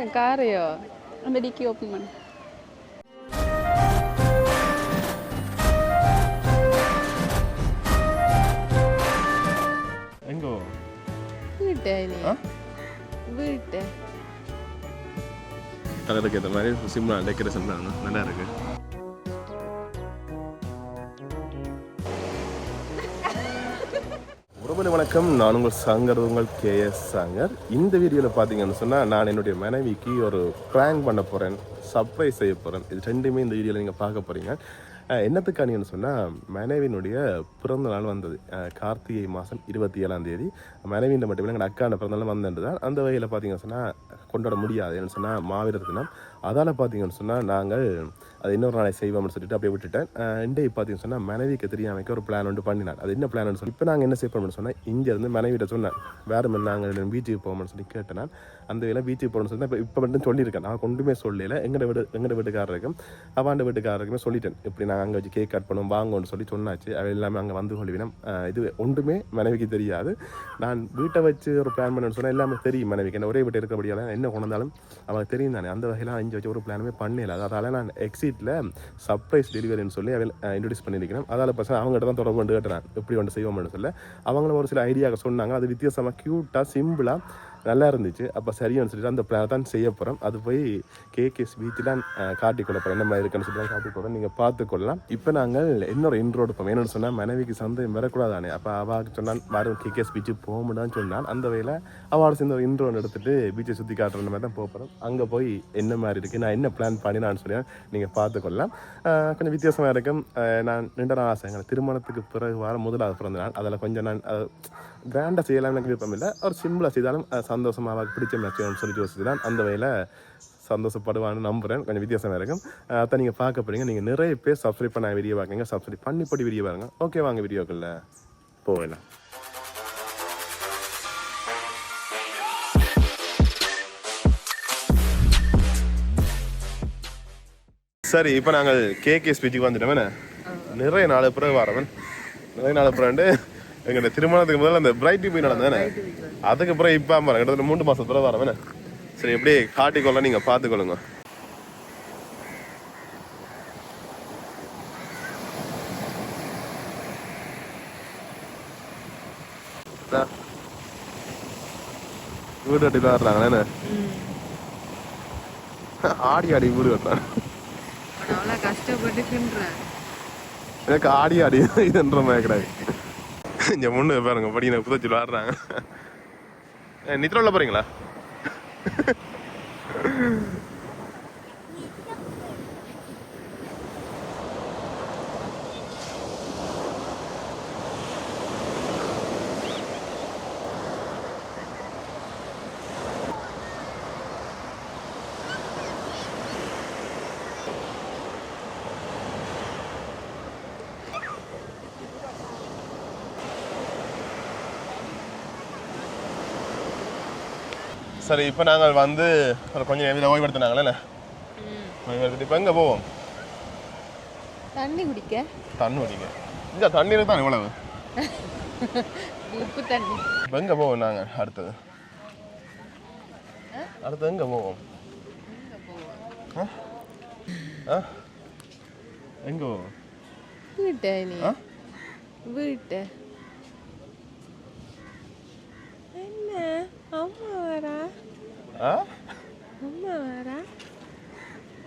என்ன காரையோ அந்த டிக்கி ஓப்பன் பண்ணு எங்கோ வீட்டை நீ ஆ? வீட்டை கலருக்கு ஏற்ற மாதிரி சிம்பிளாக டெக்கரேஷன் பண்ணணும் நல்லா இருக்கு உறவுகளை வணக்கம். நான் உங்கள் சங்கர் உங்கள் கேஎஸ் சங்கர். இந்த வீடியோவில் பார்த்தீங்கன்னு சொன்னால் நான் என்னுடைய மனைவிக்கு ஒரு ப்ராங்க் பண்ண போகிறேன் சர்ப்ரைஸ் செய்ய போகிறேன் இது ரெண்டுமே இந்த வீடியோவில் நீங்கள் பார்க்க போகிறீங்க என்னத்துக்கானின்னு சொன்னால் மனைவியினுடைய பிறந்த நாள் வந்தது. கார்த்திகை மாதம் இருபத்தி ஏழாம் தேதி. மனைவியின் மட்டும் இல்லை எங்கள் அக்காண்ட பிறந்த நாள் வந்தது தான் அந்த வகையில் பார்த்தீங்கன்னு சொன்னால் கொண்டாட முடியாது ஏன்னு சொன்னால் மாவீரர் தினம். அதால் பார்த்தீங்கன்னு சொன்னால் நாங்கள் அது இன்னொரு நாளை செய்வோம்னு சொல்லிட்டு அப்படியே விட்டுட்டேன். இண்டே பார்த்தீங்கன்னு சொன்னால் மனைவிக்கு தெரியாமைக்க ஒரு பிளான் ஒன்று பண்ணினார். அது என்ன பிளான் சொல்லி இப்போ நாங்கள் என்ன செய்யப்போம்னு சொன்னால் இங்கேருந்து மனைவிட்ட சொன்னேன் வேறு மாதிரி நாங்கள் பீச்சுக்கு போவோம்னு சொல்லி கேட்டேன் நான் அந்த வேலை பீச்சுக்கு போகணும்னு சொல்லி இப்போ இப்போ மட்டும் சொல்லியிருக்கேன். நான் கொண்டுமே சொல்லல. எங்கட வீடு எங்கட வீட்டுக்காரருக்கும் அவாண்ட வீட்டுக்காரருக்குமே சொல்லிட்டேன். இப்படி நாங்கள் அங்கே வச்சு கேக் கட் பண்ணுவோம் வாங்கன்னு சொல்லி சொன்னாச்சு. அவ எல்லாமே அங்கே வந்து கொள்வினம். இது ஒன்றுமே மனைவிக்கு தெரியாது. நான் வீட்டை வச்சு ஒரு பிளான் பண்ணணும்னு சொன்னால் எல்லாமே தெரியும் மனைவிக்கு. என்ன ஒரே வீட்டை இருக்கிறபடியால் என்ன கொண்டாலும் வந்தாலும் அவளுக்கு தெரியும் தானே. அந்த வகையில் செஞ்சு வச்சு ஒரு பிளானுமே பண்ணல. அதால் நான் எக்ஸிட்டில் சர்ப்ரைஸ் டெலிவரின்னு சொல்லி அவள் இன்ட்ரடியூஸ் பண்ணியிருக்கிறேன் அதால் பசங்க அவங்ககிட்ட தான் தொடர்பு கொண்டு கேட்டுறேன் எப்படி ஒன்று செய்வோம்னு சொல்ல. அவங்களும் ஒரு சில ஐடியா சொன்னாங்க. அது வித்தியாசமாக க்யூட்டாக சிம்பிளாக நல்லா இருந்துச்சு அப்போ சரியானு சொல்லிட்டு அந்த பிளான் தான் செய்ய போகிறோம் அது போய் கேகேஎஸ் பீச்சில் காட்டிக்கொள்ள போகிறோம் என்ன மாதிரி இருக்குன்னு சொல்லி தான் போகிறோம் நீங்கள் பார்த்துக்கொள்ளலாம். இப்போ நாங்கள் இன்னொரு இன்ட்ரோடு போவோம். என்னென்னு சொன்னால் மனைவிக்கு சந்தேகம் வரக்கூடாதானே அப்போ அவாக்கு சொன்னால் வரும் கேகேஸ் பீச்சு போகமுடான்னு சொன்னால் அந்த வகையில் அவளோட சேர்ந்து ஒரு இன்ட்ரோன் எடுத்துட்டு பீச்சை சுற்றி காட்டுற மாதிரி தான் போக போகிறோம் அங்கே போய் என்ன மாதிரி இருக்குது நான் என்ன பிளான் பண்ணி நான் சொல்லி நீங்கள் பார்த்துக்கொள்ளலாம். கொஞ்சம் வித்தியாசமாக இருக்கும். நான் ரெண்டு நாள் ஆசை. எங்கள் திருமணத்துக்கு பிறகு வர முதலாவது பிறந்த நாள். அதில் கொஞ்சம் நான் கிராண்டாக செய்யலாம் எனக்கு விருப்பம் இல்லை ஒரு சிம்பிளாக செய்தாலும் ஆஹ் சந்தோஷமா அவளுக்கு பிடிச்ச மேட்ச் சொல்லி யோசிச்சு தான் அந்த வகையில் சந்தோஷப்படுவான்னு நம்புகிறேன் கொஞ்சம் வித்தியாசமாக இருக்கும். அதை நீங்கள் பார்க்க போறீங்க. நீங்கள் நிறைய பேர் சப்ஸ்கிரைப் பண்ண வீடியோ பார்க்குங்க சப்ஸ்கிரைப் பண்ணி போட்டு வீடியோ பாருங்க. ஓகே வாங்க வீடியோக்குள்ள போகலாம். சரி இப்போ நாங்கள் கேகே ஸ்பீச்சுக்கு வந்துட்டோமே நிறைய நாள் பிறகு வரவன் நிறைய நாள் பிறகு எங்களோட திருமணத்துக்கு முதல்ல அந்த பிரைட்டி போய் நடந்தானே அதுக்கு பிறகு இப்போ பாருங்க கிட்டத்தட்ட மூன்று மாசம் பிறகு வரவனே சரி எப்படியே காட்டிக்கொள்ள நீங்க பார்த்துக்கொள்ளுங்க. வீடு கட்டி தான் வர்றாங்களே ஆடி ஆடி வீடு கட்டுறாங்க எனக்கு ஆடி ஆடி இதுன்ற மாதிரி கிடையாது. இங்க முன்னு பாருங்க படிக்கிற நான் புதைச்சு விளாடுறாங்க நித்ரோவில் போகிறீங்களா சரி இப்போ நாங்கள் வந்து ஒரு கொஞ்சம் நேரம் ஓய்வெடுத்தினாங்களே ஓய்வெடுத்துட்டு இப்போ எங்கே போவோம்? தண்ணி குடிக்க. தண்ணி குடிக்க. இந்த தண்ணீர் தான் இவ்வளவு. உப்பு தண்ணி. இப்போ எங்கே போவோம் நாங்கள் அடுத்தது? அடுத்து எங்கே போவோம்? எங்கே போவோம்? வீட்டை? வீட்டை என்ன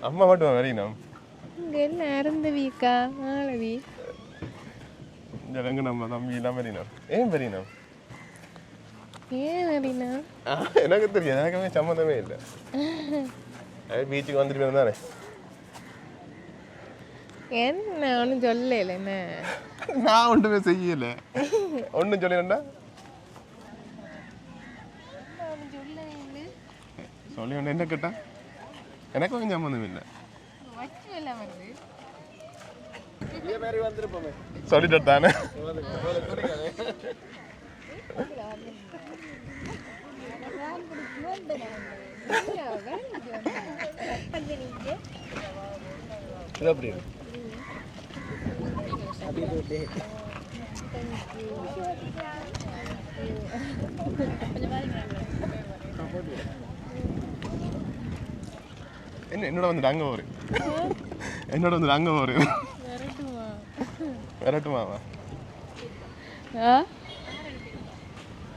அம்மா மட்டும் வரீனம் இங்க எல்லாம் அருந்தவிக்கா இந்த எங்க நம்ம தம்பி எல்லாம் வரீனம் ஏன் வரீனம் ஏன் வரீனா ஆ, எனக்கு தெரியாது. எனக்குமே சம்மந்தமே இல்லை. பீச்சுக்கு வந்துட்டு தானே? என்ன ஒன்றும் சொல்லல என்ன? நான் ஒன்றுமே செய்யல. ஒன்றும் சொல்லிடா சொல்லி ஒன்று என்ன கேட்டா? எனக்கு கொஞ்சம் சம்மந்தம் இல்லை வச்சு எல்லாம் வருது சொல்லிட்டு தானே இது அப்படி என்ன என்னோட வந்து அங்கே ஒரு என்னோட வந்து அங்கே ஒரு வரட்டுமா? வரட்டுமாவா?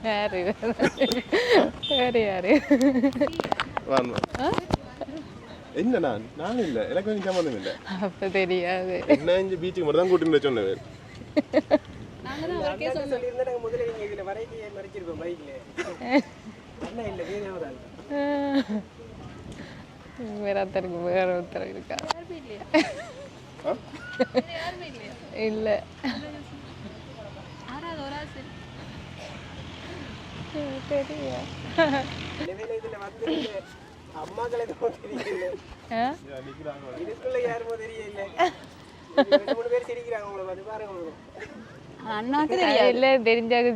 யாரு? வேறு யாரு? என்ன நான்? நான் இல்லை. எனக்கு கொஞ்சம் சம்மந்தம் இல்லை. அப்ப தெரியாது. என்ன இங்கே பீச்சுக்கு மட்டும் தான் கூட்டிட்டு சொன்னேன். முதல்ல நீங்கள் இதில் வரைக்கும் மறைச்சிருப்போம் பைக்கில் அண்ணா இல்லை வேற ஆள் வேற ஒருத்தருக்கு வேற ஒருத்தர் இருக்கா? இல்ல. அண்ணாக்கு இல்ல தெரிஞ்சாக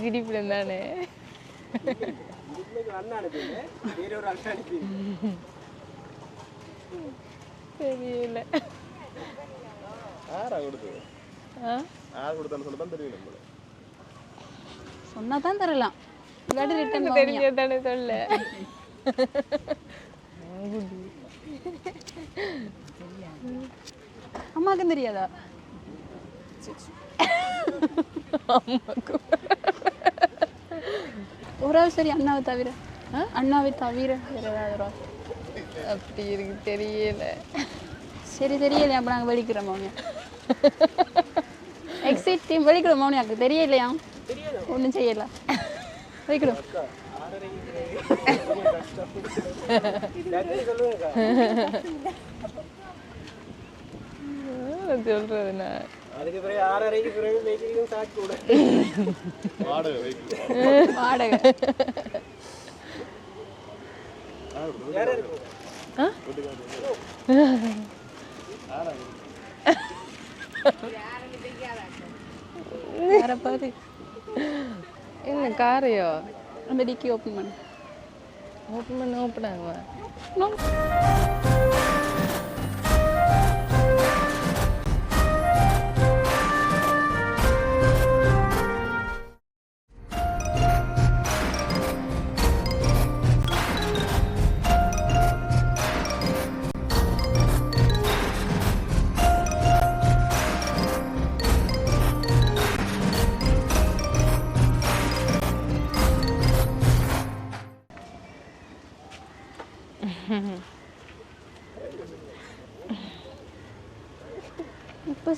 தானே. இன்னைக்கு அண்ணா அனுப்பிங்க வேற ஒரு அண்ணா அனுப்பி தெரியல. யாரா கொடுத்தது ஆ? யார் கொடுத்தான்னு சொல்ல தான் தெரியும் நம்மள சொன்னா தான் தரலாம். இல்லாட்டி ரிட்டன் தெரிஞ்ச தானே சொல்ல. அம்மாக்கும் தெரியாதா? ஒரு ஆள் சரி அண்ணாவை தவிர. அண்ணாவை தவிர வேற ஏதாவது ஒரு ஆள். அப்படி இருக்கு தெரியல. சரி தெரியலையா? அப்போ நாங்கள் வெளிக்கிறோம் மௌனியா எக்ஸிட் டீம் வெளிக்கிறோம் மௌனியாக்கு தெரியலையா? ஒன்றும் செய்யல. ஆ, சொல்றது நான். அதுக்கு பிறகு ஆறரைக்கு பிறகு வெயிட்டிங்கும் சாக்கு கூட. வாடகை வேற பாரு. என்ன காரையோ? அந்த டிக்கி ஓப்பன் பண்ணு. ஓப்பன் பண்ண ஓப்பன் ஆகுமா?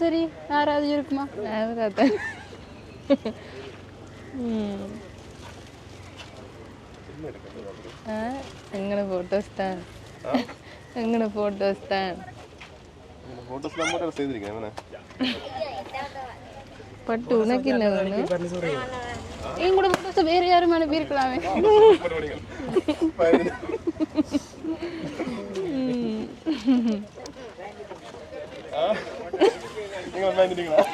சரி யாராவது இருக்குமா? அதுதான் எங்கன ஃபோட்டோஸ் தான். எங்கன ஃபோட்டோஸ் தான். ஃபோட்டோஸ்லாம் மட்டும் செய்திருக்கேன் என்ன பட்டு உனக்கு என்ன வேணும்? என் கூட ஃபோட்டோஸ் வேற யாரும் அனுப்பியிருக்கலாமே. நீங்கள் வாங்கிட்டீங்களா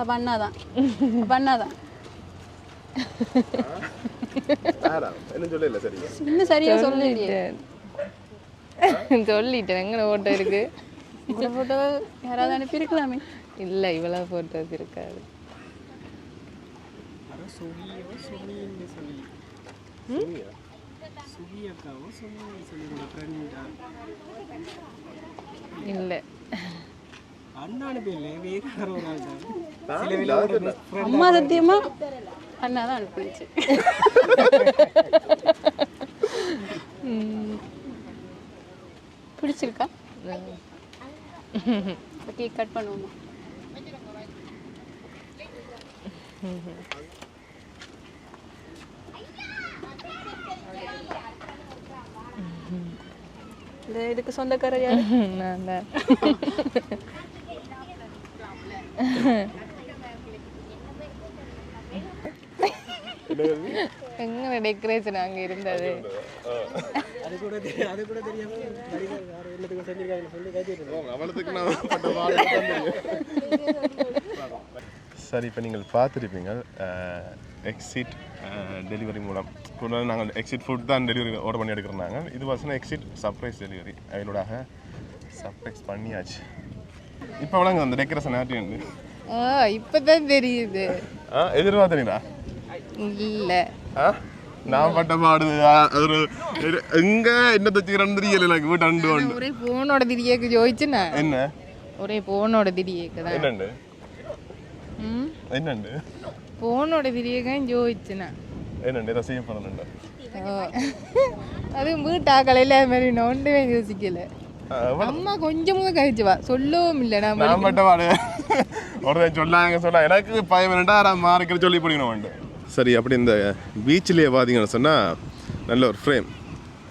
அப்போ அண்ணா தான் அப்போ அண்ணா தான் யாரா என்ன சொல்லல சரியா? இன்னும் சரியா சொல்லிட்டேன். எங்கன ஃபோட்டோ இருக்கு? உங்களோட ஃபோட்டோ யாராவது அனுப்பியிருக்கலாமே இல்லை இவ்வளோ ஃபோட்டோஸ் இருக்காது. சுகியோ சுகின்னு சொல்லி. சுகி அக்காவோ சுகி சொல்லி உங்க ஃப்ரெண்டா இல்லை. அண்ணா அனுப்பிடல. வேற யாரோ ஒரு ஆள் தான்? அம்மா சத்தியமா? அண்ணா தான் அனுப்பிச்சு. பிடிச்சிருக்கா? கேக் கட் பண்ணுவோமா? இந்த இதுக்கு சொந்தக்காரர் யாரு? நான் தான். எங்க டெக்கரேஷன் அங்க இருந்தது? அது கூட அது கூட தெரியாம யாரோ என்னத்துக்கு செஞ்சிருக்காங்கன்னு சொல்லி கேட்டுட்டு அவளத்துக்கு நான் பட்ட. சரி இப்போ நீங்கள் பார்த்துருப்பீங்க எக்ஸிட் டெலிவரி மூலம். கூட நாங்கள் எக்ஸிட் ஃபுட் தான் டெலிவரி ஆர்டர் பண்ணி எடுக்கிறோம் இது வாசனா எக்ஸிட் சர்ப்ரைஸ் டெலிவரி அவங்களோட சர்ப்ரைஸ் பண்ணியாச்சு. இப்போ வளங்க அந்த டெக்கரேஷன் ஆட்டி வந்து. ஆ இப்பதான் தெரியுது. ஆ எதிர்பார்த்தீங்களா? இல்ல. ஆ? நான் பட்ட பாடு ஒரு எங்க என்ன தச்சுக்கிறேன்னு தெரியல எனக்கு வீட்டு அண்டு உண்டு ஒரே போனோட திரியேக்கு ஜோதிச்சுனா என்ன? ஒரே போனோட திரியேக்கு தான் என்னண்டு? ம்? என்னண்டு? போனோட திரியேக்கும் ஜோதிச்சுனா என்னண்டு? இதை செய்ய போறேன்னுண்டு அது வீட்டாக்கலையில் அது மாதிரி நான் ஒன்றுமே யோசிக்கல. அம்மா கொஞ்சமும் கழிச்சு வா. சொல்லவும் இல்லை நான் நான் ஒருத்தன் சொல்லாங்க சொல்ல எனக்கு பயம் ரெண்டாயிரம் மார்க்கிற சொல்லி பிடிக்கணும் சரி அப்படி இந்த பீச்சிலேயே பார்த்தீங்கன்னு சொன்னால் நல்ல ஒரு ஃப்ரேம்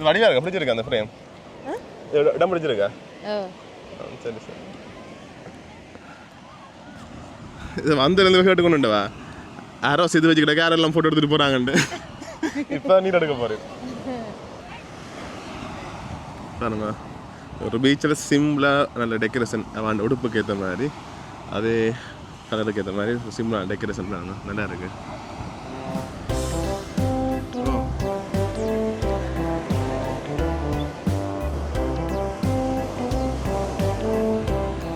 வடிவாக இருக்கா? பிடிச்சிருக்கா அந்த ஃப்ரேம் இடம் பிடிச்சிருக்கா? சரி சரி. இது வந்திருந்து கேட்டு கொண்டு வா யாரோ இது வச்சுக்கிட்ட யாரெல்லாம் ஃபோட்டோ எடுத்துகிட்டு போகிறாங்கன்ட்டு இப்போ நீர் எடுக்க போகிறேன் பாருங்க ஒரு பீச்சில் சிம்பிளாக நல்ல டெக்கரேஷன் அவன் உடுப்புக்கு ஏற்ற மாதிரி அதே கலருக்கு ஏற்ற மாதிரி சிம்பிளாக டெக்கரேஷன் பண்ணாங்க நல்லா இருக்கு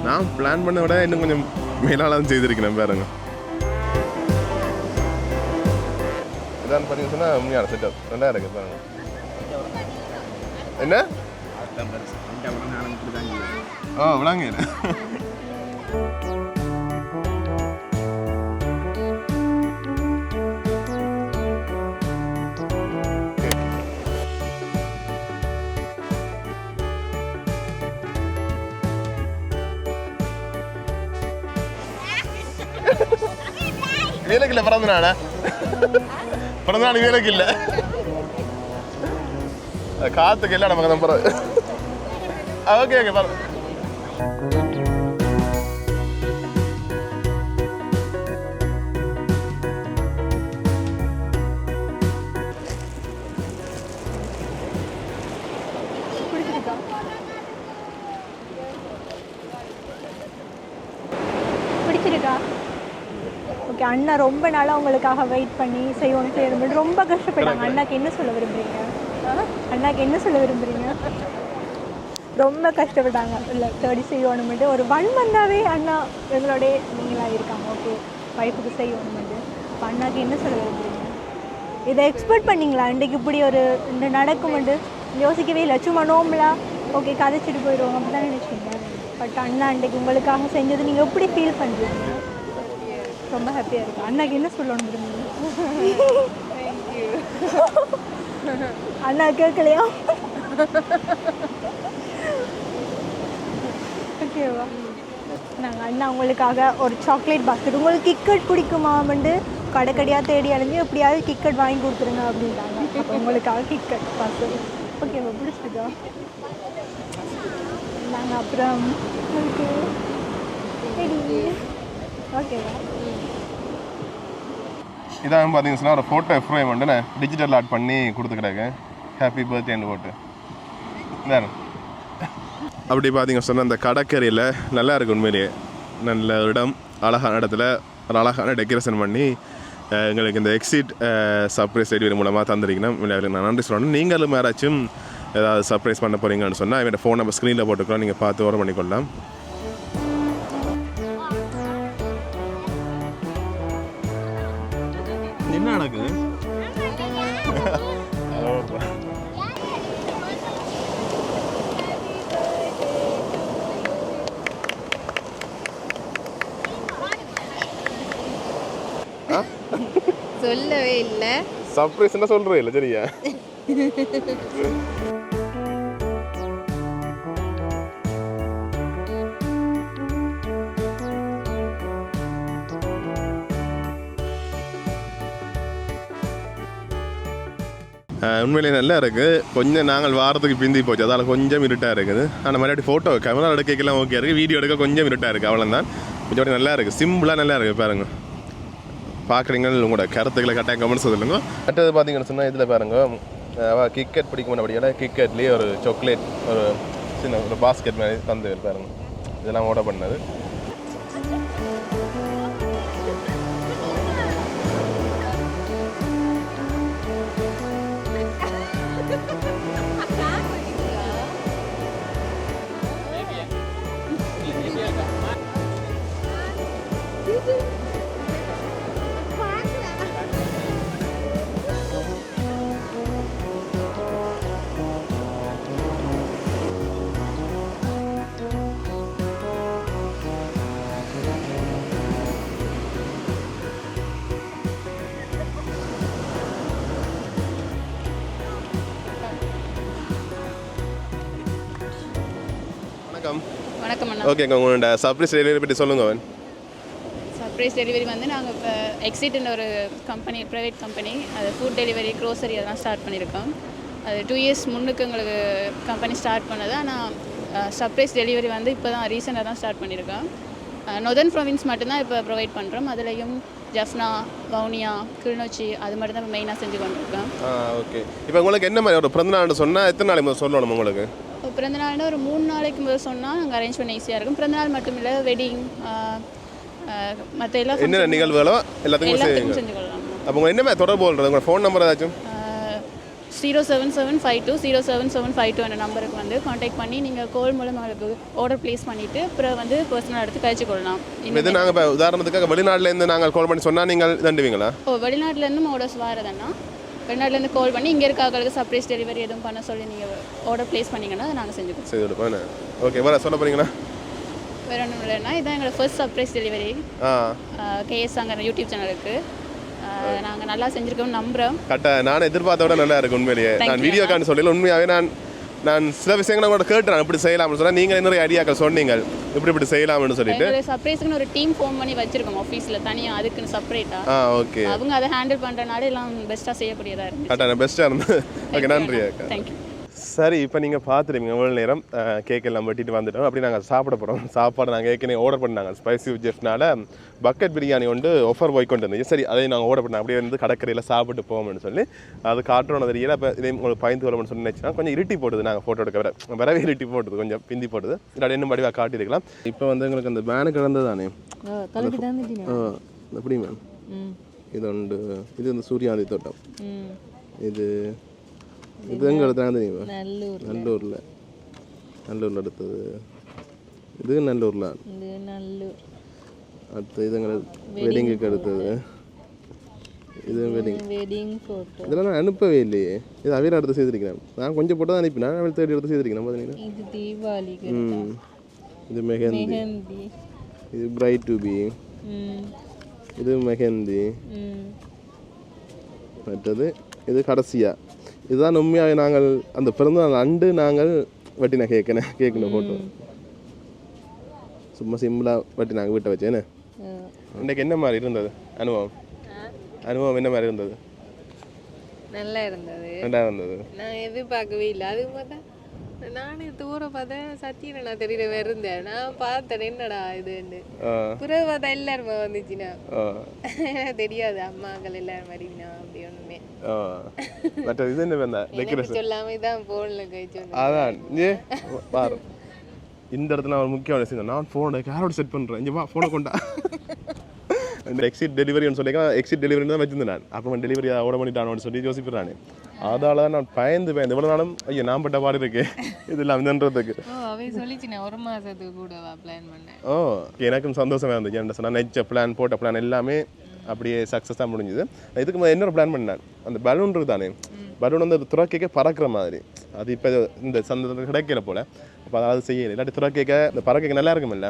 நான் பிளான் பண்ண விட இன்னும் கொஞ்சம் மேலாளம் செய்திருக்கிறேன் பாருங்க. இதான் பார்த்தீங்கன்னு சொன்னால் உண்மையான செட்டப் நல்லா இருக்கு பாருங்க. என்ன? ஓ விளாங்க வேலைக்கு இல்லை பிறந்த நாளா பிறந்த நாள் வேலைக்கு இல்லை காத்துக்கு இல்லை நமக்கு நம்புறது ஓகே ஓகே பாரு அண்ணா ரொம்ப நாளாக உங்களுக்காக வெயிட் பண்ணி செய்யணும் செய்யணும் ரொம்ப கஷ்டப்பட்டாங்க அண்ணாக்கு என்ன சொல்ல விரும்புறீங்க? அண்ணாக்கு என்ன சொல்ல விரும்புறீங்க? ரொம்ப கஷ்டப்பட்டாங்க. இல்லை தேடி செய்யணுமெண்டு ஒரு ஒன் மந்தாவே அண்ணா எங்களோட நீங்களாக இருக்காங்க. ஓகே ஒய்ஃபுக்கு செய்யணுமெண்டு அப்போ அண்ணாக்கு என்ன சொல்ல விரும்புறீங்க? இதை எக்ஸ்பெக்ட் பண்ணீங்களா? இன்றைக்கு இப்படி ஒரு இந்த நடக்குமெண்டு யோசிக்கவே இல்லை. சும்மா நோம்பலா ஓகே கதைச்சிட்டு போயிடுவோம். அப்படி தான் நினச்சிங்க பட் அண்ணா இன்றைக்கு உங்களுக்காக செஞ்சது நீங்கள் எப்படி ஃபீல் பண்ணுறீங்க ரொம்ப ஹாப்பியாக இருக்கு. அண்ணாக்கு என்ன சொல்லணும் விரும்புறீங்க? அண்ணா கேட்கலையா ஓகேவா நாங்கள் அண்ணா உங்களுக்காக ஒரு சாக்லேட் பாஸ்கெட் உங்களுக்கு கிக்கெட் பிடிக்குமாமண்டு கடைக்கடியாக தேடி அலைஞ்சு எப்படியாவது கிக்கெட் வாங்கி கொடுத்துருங்க அப்படின்றாங்க. உங்களுக்காக கிக்கெட் பாஸ்கெட் ஓகேவா பிடிச்சிருக்கா நாங்கள் அப்புறம் உங்களுக்கு சரி ஓகேவா இதான் பார்த்தீங்கன்னா ஒரு ஃபோட்டோ எஃப்ரேம் வந்து நான் டிஜிட்டல் ஆர்ட் பண்ணி கொடுத்துக்கிறாங்க. ஹாப்பி பர்த்டேன்னு போட்டு. வேறு அப்படி பார்த்தீங்கன்னு சொன்னால் அந்த கடற்கரையில் நல்லா இருக்கு உண்மையிலேயே. நல்ல இடம் அழகான இடத்துல ஒரு அழகான டெக்கரேஷன் பண்ணி எங்களுக்கு இந்த எக்ஸிட் சர்ப்ரைஸ் டெலிவரி மூலமாக தந்திருக்கணும் நான் நன்றி சொல்லணும். நீங்களும் யாராச்சும் ஏதாவது சர்ப்ரைஸ் பண்ண போகிறீங்கன்னு சொன்னால் என்னோட ஃபோன் நம்பர் ஸ்க்ரீனில் போட்டுக்கலாம் நீங்கள் பார்த்து ஓரம் பண்ணிக்கொள்ளலாம். சர்ப்ரைஸ்னா சொல்றே என்ன சரியா? உண்மையிலேயே நல்லா இருக்குது கொஞ்சம் நாங்கள் வாரத்துக்கு பிந்தி போச்சு. அதால் கொஞ்சம் இருட்டாக இருக்குது. ஆனால் மறுபடியும் ஃபோட்டோ கேமரா எடுக்கலாம் ஓகே இருக்குது வீடியோ எடுக்க கொஞ்சம் இருட்டாக இருக்குது அவ்வளோதான் கொஞ்சம் நல்லா இருக்குது சிம்பிளாக நல்லா இருக்குது பாருங்கள் பார்க்குறீங்கன்னு உங்களோட கருத்துக்களை கட்டாயம் கமெண்ட்ஸ் சொல்லுங்க. அடுத்தது பார்த்தீங்கன்னு சொன்னால் இதில் பாருங்க. அவள் கிக்கெட் பிடிக்கும் அப்படின்னா கிரிக்கெட்லேயே ஒரு சாக்லேட் ஒரு சின்ன ஒரு பாஸ்கெட் மாதிரி தந்து பாருங்க. இதெல்லாம் ஓட பண்ணது. ஓகேங்க உங்களோட சர்ப்ரைஸ் டெலிவரி பற்றி சொல்லுங்க அவன். சர்ப்ரைஸ் டெலிவரி வந்து நாங்கள் இப்போ எக்ஸிட்னு ஒரு கம்பெனி ப்ரைவேட் கம்பெனி அது ஃபுட் டெலிவரி க்ரோசரி அதெல்லாம் ஸ்டார்ட் பண்ணியிருக்கோம் அது டூ இயர்ஸ் முன்னுக்கு எங்களுக்கு கம்பெனி ஸ்டார்ட் பண்ணது. ஆனால் சர்ப்ரைஸ் டெலிவரி வந்து இப்போ தான் ரீசெண்டாக தான் ஸ்டார்ட் பண்ணியிருக்கோம் நொதர்ன் ப்ரொவின்ஸ் மட்டும்தான் இப்போ ப்ரொவைட் பண்ணுறோம் அதுலேயும் ஜஃப்னா வவுனியா கிளிநொச்சி அது மட்டும் தான் மெயினாக செஞ்சு கொண்டிருக்கோம். ஓகே இப்போ உங்களுக்கு என்ன மாதிரி ஒரு பிறந்தநாள் சொன்னால் எத்தனை நாளைக்கு சொல்லணும் உங்களுக்கு? இப்போ பிறந்த நாள்னா ஒரு மூணு நாளைக்கு முதல் சொன்னால் நாங்கள் அரேஞ்ச் பண்ண ஈஸியாக இருக்கும். பிறந்த நாள் மட்டும் இல்லை வெட்டிங் மற்ற எல்லா என்னென்ன நிகழ்வுகளோ எல்லாத்துக்கும் செஞ்சு கொள்ளலாம் அப்போ உங்க என்ன தொடர்பு கொள்றது? உங்களோட ஃபோன் நம்பர் ஏதாச்சும்? Zero seven seven five two zero seven seven five two அந்த நம்பருக்கு வந்து காண்டாக்ட் பண்ணி நீங்கள் கால் மூலம் உங்களுக்கு ஆர்டர் ப்ளேஸ் பண்ணிவிட்டு அப்புறம் வந்து பர்சனல் எடுத்து கழிச்சு கொள்ளலாம். இது நாங்கள் இப்போ உதாரணத்துக்காக வெளிநாட்டிலேருந்து நாங்கள் கால் பண்ணி சொன்னால் நீங்கள் தண்டுவீங்களா ஓ வெளிநாட்டிலேருந்து ஆர்டர்ஸ் வரதுன்னா வெளிநாட்டிலேருந்து கால் பண்ணி இங்கே இருக்காங்களுக்கு சர்ப்ரைஸ் டெலிவரி எதுவும் பண்ண சொல்லி நீங்கள் ஆர்டர் ப்ளேஸ் பண்ணிங்கன்னா அதை நாங்கள் செஞ்சு கொடுப்போம் செய்து கொடுப்பேன் ஓகே வர சொல்ல போறீங்களா? வேறு ஒன்றும் இல்லைன்னா இதான் எங்களோட ஃபர்ஸ்ட் சர்ப்ரைஸ் டெலிவரி கேஎஸ் அங்கே யூடியூப் சேனலுக்கு நாங்கள் நல்லா செஞ்சுருக்கோம் நம்புகிறோம் கரெக்டா நான் எதிர்பார்த்த விட நல்லா இருக்கு உண்மையிலேயே. நான் வீடியோ காண்டு சொல்லல உண்மையாகவே நான் நான் சில விஷயங்களை கூட கேட்டுறேன். இப்படி செய்யலாம்னு சொன்னால் நீங்கள் நிறைய ஐடியாக்கள் சொன்னீங்க இப்படி இப்படி செய்யலாம்னு சொல்லிட்டு. சர்ப்ரைஸுக்குன்னு ஒரு டீம் ஃபோன் பண்ணி வச்சுருக்கோம் ஆஃபீஸில் தனியாக அதுக்குன்னு செப்பரேட்டாக ஆ. ஓகே அவங்க அதை ஹேண்டில் பண்ணுறனால எல்லாம் பெஸ்ட்டாக செய்யக்கூடியதாக இருந்துச்சு கரெக்டாக பெஸ்ட்டாக இருந்தேன் ஓகே நன்றி அக்கா தேங்க்யூ சரி இப்போ நீங்கள் பார்த்துருப்பீங்க எவ்வளோ நேரம் கேக் எல்லாம் வெட்டிட்டு வந்துட்டோம். அப்படி நாங்கள் சாப்பிட போகிறோம் சாப்பாடு நாங்கள் ஏற்கனவே ஆர்டர் பண்ணாங்க ஸ்பைசி ஜெஃப்னால பக்கெட் பிரியாணி வந்து ஆஃபர் போய் கொண்டு இருந்துச்சு சரி அதை நாங்கள் ஆர்டர் பண்ணோம். அப்படியே வந்து கடற்கரையில் சாப்பிட்டு போவோம்னு சொல்லி அது காட்டுறோம் தெரியல. அப்போ இதே உங்களுக்கு பயந்து வரணும்னு சொல்லி நினச்சினா கொஞ்சம் இருட்டி போட்டுது நாங்கள் ஃபோட்டோ எடுக்க வர. வரவே இருட்டி போட்டுது கொஞ்சம் பிந்தி போட்டுது இல்லாட்டி இன்னும் படிவாக காட்டியிருக்கலாம். இப்போ வந்து எங்களுக்கு அந்த பேனு கிடந்தது தானே கலக்கி தந்துட்டீங்க ஆ எப்படி மேம் இது உண்டு இது வந்து சூரியாந்தி தோட்டம். இது இது எங்கே எடுத்தாங்க தெரியுமா? நல்லூர் நல்லூரில். நல்லூரில் அடுத்தது இது நல்லூரில். இது நல்லூர். அடுத்து இது எங்களை வெட்டிங்குக்கு அடுத்தது இது வெட்டிங் வெட்டிங் ஃபோட்டோ இதெல்லாம் நான் அனுப்பவே இல்லையே. இது அவையில் அடுத்து செய்திருக்கிறேன். நான் கொஞ்சம் போட்டு தான் அனுப்பினேன். அவள் தேடி எடுத்து செய்திருக்கிறேன் பார்த்தீங்கன்னா இது தீபாவளிக்கு ம். இது மெஹந்தி. இது பிரைட் டு பி இது மெஹந்தி. ம். மற்றது இது கடைசியா. இதுதான் உண்மையாக நாங்கள் அந்த பிறந்தநாள் அண்டு நாங்கள் வட்டின கேட்கணும் கேட்கணும் ஃபோட்டோ சும்மா சிம்பிளாக வட்டி நாங்கள் வீட்டை வச்சேன்னு இன்றைக்கு என்ன மாதிரி இருந்தது அனுபவம்? அனுபவம் என்ன மாதிரி இருந்தது? நல்லா இருந்தது. ரெண்டாக இருந்தது. நான் எதிர்பார்க்கவே இல்லை. அது பார்த்தா நானே தூர பார்த்தேன் சத்தியனா தெரியல இருந்தேன். நான் பார்த்தேன் என்னடா இதுன்னு பிறகு பார்த்தா எல்லாருமே வந்துச்சுன்னா. தெரியாது அம்மாக்கள் எல்லாரும் வருவினா அப்படி ஆ மற்ற இது என்ன வேண்டா எனக்கு டெக்கரேஷன் சொல்லாம தான் போன்ல கழிச்சு வந்தேன் அதான் ஏ பாரு இந்த இடத்துல ஒரு முக்கியமான விஷயம் நான் ஃபோனை யாரோட செட் பண்ணுறேன் இங்கே வா ஃபோனை கொண்டா இந்த எக்ஸிட் டெலிவரின்னு சொல்லி எக்ஸிட் டெலிவரி தான் வச்சிருந்தேன் நான் அப்புறம் டெலிவரி ஓட பண்ணிட்டானு சொல்லி யோசிப்பிடுறானே அதால தான் நான் பயந்து பயந்து இவ்வளோ நாளும் ஐயோ நான் பட்ட பாடு இருக்கு இது நான் ஒரு மாசத்துக்கு கூடவா பிளான் பண்ணேன் ஓ எனக்கும் சந்தோஷமா இருந்துச்சு என்ன சொன்னால் நெச்ச பிளான் போட்ட பிளான் எல்லாமே அப்படியே சக்ஸஸாக முடிஞ்சுது. இதுக்கு இன்னொரு பிளான் பண்ணேன். அந்த பலூன் தானே பலூன் வந்து துறக்கைக்க பறக்கிற மாதிரி. அது இப்போ இந்த சந்தத்தில் கிடைக்கல போல. அப்போ அதாவது செய்யலை. இல்லாட்டி துறக்கைக்க இந்த பறக்கைக்க நல்லா இருக்குமில்ல?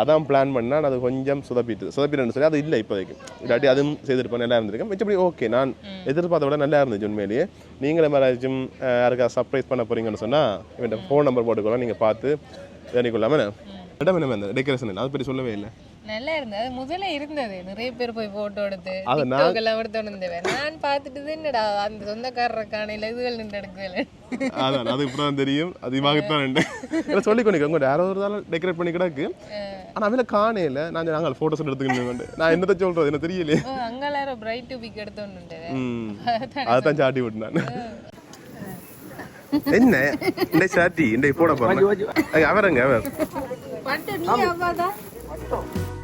அதான் பிளான் பண்ணால் அது கொஞ்சம் சுதப்பிட்டு சுதப்பிட்டு சொல்லி அது இல்லை இப்போதைக்கு. இல்லாட்டி அதுவும் செய்திருப்பேன் நல்லா இருந்திருக்கும். மிச்சப்படி ஓகே நான் எதிர்பார்த்த விட நல்லா இருந்துச்சு உண்மையிலேயே. நீங்களே யாராச்சும் யாருக்கா சர்ப்ரைஸ் பண்ண போறீங்கன்னு சொன்னால் இவன் ஃபோன் நம்பர் போட்டுக்கலாம் நீங்கள் பார்த்து வேணிக்கொள்ளாமல் இடம் என்ன டெக்கரேஷன் அதை பற்றி சொல்லவே இல்லை. நல்லா இருந்தது. முதல்ல இருந்தது. நிறைய பேர் போய் போட்டோ எடுத்து நான்- எல்லாம் எடுத்து இருந்தேன் நான் பார்த்துட்டு என்னடா அந்த சொந்தக்காரர் காணையில இதுகள் நின்று எடுக்கல அதான் அது இப்போ தெரியும். அது இவாகத்தான் ரெண்டு சொல்லி கொண்டு உங்க யாரோ ஒரு நாள் டெக்கரேட் பண்ணி கிடக்கு. ஆனால் அதில் காணையில் நான் நாங்கள் ஃபோட்டோஸ் எடுத்துக்கணும் நான் என்னத்தை சொல்கிறது எனக்கு தெரியலையே. ஓ அங்க எல்லாரும் பிரைட் டூபிக் எடுத்தோன்னு அதான். சாட்டி விட்டு என்ன? இந்த சாட்டி இந்த போட போறேன். அவரங்க அவர். จบ